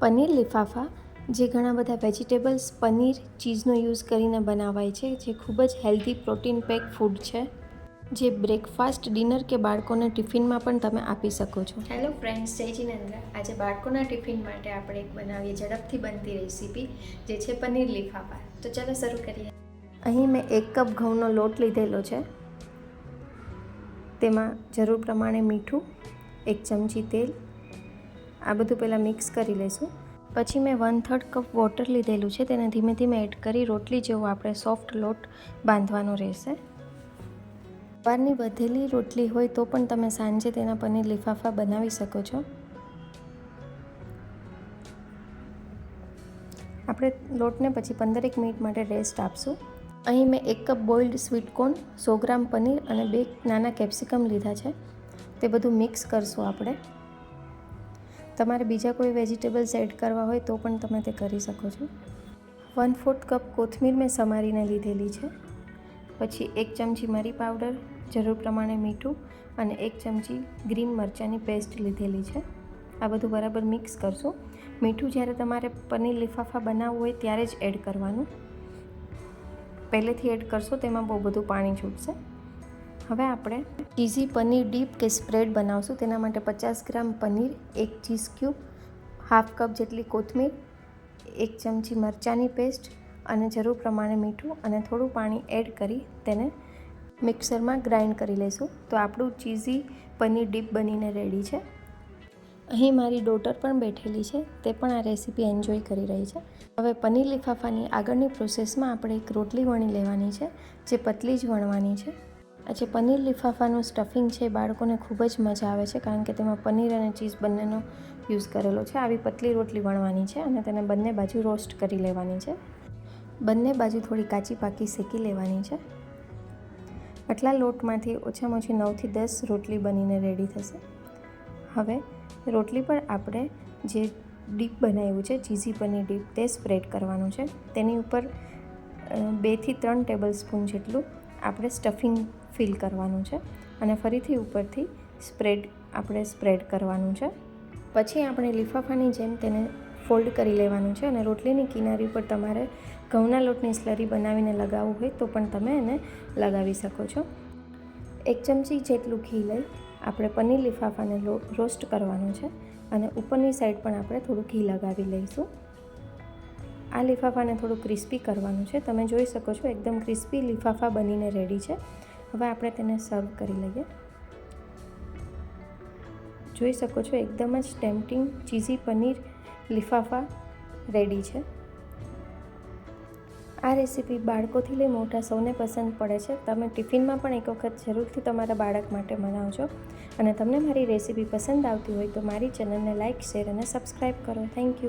પનીર લિફાફા જે ઘણા બધા વેજીટેબલ્સ પનીર ચીઝનો યુઝ કરીને બનાવાય છે જે ખૂબ જ હેલ્ધી પ્રોટીન પેક ફૂડ છે જે બ્રેકફાસ્ટ ડિનર કે બાળકોને ટિફિનમાં પણ તમે આપી શકો છો. હેલો ફ્રેન્ડ્સ જય જીનેન્દ્ર. આજે બાળકોના ટિફિન માટે આપણે એક બનાવીએ ઝડપથી બનતી રેસીપી જે છે પનીર લિફાફા. તો ચાલો શરૂ કરીએ. અહીં મેં એક કપ ઘઉંનો લોટ લીધેલો છે. તેમાં જરૂર પ્રમાણે મીઠું એક ચમચી તેલ આ બધું પહેલાં મિક્સ કરી લઈશું. પછી મેં વન થર્ડ કપ વોટર લીધેલું છે, તેને ધીમે ધીમે એડ કરી રોટલી જેવો આપણે સોફ્ટ લોટ બાંધવાનો રહેશે. સવારની વધેલી રોટલી હોય તો પણ તમે સાંજે તેના પનીર લિફાફા બનાવી શકો છો. આપણે લોટને પછી પંદરેક મિનિટ માટે રેસ્ટ આપશું. અહીં મેં એક કપ બોઇલ્ડ સ્વીટ કોર્ન, સો ગ્રામ પનીર અને બે નાના કેપ્સિકમ લીધા છે. તે બધું મિક્સ કરશું આપણે. તમારે બીજા કોઈ વેજીટેબલ્સ એડ કરવા હોય તો પણ તમે તે કરી શકો છો. વન ફોર્થ કપ કોથમીર મેં સમારીને લીધેલી છે. પછી એક ચમચી મરી પાવડર, જરૂર પ્રમાણે મીઠું અને એક ચમચી ગ્રીન મરચાંની પેસ્ટ લીધેલી છે. આ બધું બરાબર મિક્સ કરશું. મીઠું જ્યારે તમારે પનીર લિફાફા બનાવવું હોય ત્યારે જ એડ કરવાનું. પહેલેથી એડ કરશો તેમાં બહુ બધું પાણી છૂટશે. હવે આપણે ચીઝી પનીર ડીપ કે સ્પ્રેડ બનાવશું. તેના માટે પચાસ ગ્રામ પનીર, એક ચીઝ ક્યુબ, હાફ કપ જેટલી કોથમીર, એક ચમચી મરચાંની પેસ્ટ અને જરૂર પ્રમાણે મીઠું અને થોડું પાણી એડ કરી તેને મિક્સરમાં ગ્રાઇન્ડ કરી લઈશું. તો આપણું ચીઝી પનીર ડીપ બનીને રેડી છે. અહીં મારી ડોટર પણ બેઠેલી છે. તે પણ આ રેસીપી એન્જોય કરી રહી છે. હવે પનીર લિફાફાની આગળની પ્રોસેસમાં આપણે એક રોટલી વણી લેવાની છે, જે પતલી જ વણવાની છે. આજે પનીર લિફાફાનું સ્ટફિંગ છે બાળકોને ખૂબ જ મજા આવે છે, કારણ કે તેમાં પનીર અને ચીઝ બંનેનો યુઝ કરેલો છે. આવી પતલી રોટલી વણવાની છે અને તેને બંને બાજુ રોસ્ટ કરી લેવાની છે. બંને બાજુ થોડી કાચી પાકી શેકી લેવાની છે. આટલા લોટમાંથી ઓછામાં ઓછી નવથી દસ રોટલી બનીને રેડી થશે. હવે રોટલી પર આપણે જે ડીપ બનાવ્યું છે ચીઝી પનીર ડીપ તે સ્પ્રેડ કરવાનું છે. તેની ઉપર બેથી ત્રણ ટેબલ સ્પૂન જેટલું આપણે સ્ટફિંગ ફિલ કરવાનું છે અને ફરીથી ઉપરથી સ્પ્રેડ આપણે સ્પ્રેડ કરવાનું છે. પછી આપણે લિફાફાની જેમ તેને ફોલ્ડ કરી લેવાનું છે અને રોટલીની કિનારી ઉપર તમારે ઘઉંના લોટની સ્લરી બનાવીને લગાવવું હોય તો પણ તમે એને લગાવી શકો છો. એક ચમચી જેટલું ઘી લઈ આપણે પનીર લિફાફાને રોસ્ટ કરવાનું છે અને ઉપરની સાઈડ પણ આપણે થોડું ઘી લગાવી લઈશું. આ લિફાફાને થોડું ક્રિસ્પી કરવાનું છે. તમે જોઈ શકો છો, એકદમ ક્રિસ્પી લિફાફા બનીને રેડી છે. હવે આપણે તેને સર્વ કરી લઈએ. જોઈ શકો છો, એકદમ જ ટેમ્પટિંગ ચીઝી પનીર લિફાફા રેડી છે. આ રેસીપી બાળકોથી લઈ મોટા સૌને પસંદ પડે છે. તમે ટિફિનમાં પણ એક વખત જરૂરથી તમારા બાળક માટે બનાવજો. અને તમને મારી રેસીપી પસંદ આવતી હોય તો મારી ચેનલને લાઇક શેર અને સબસ્ક્રાઈબ કરો. Thank you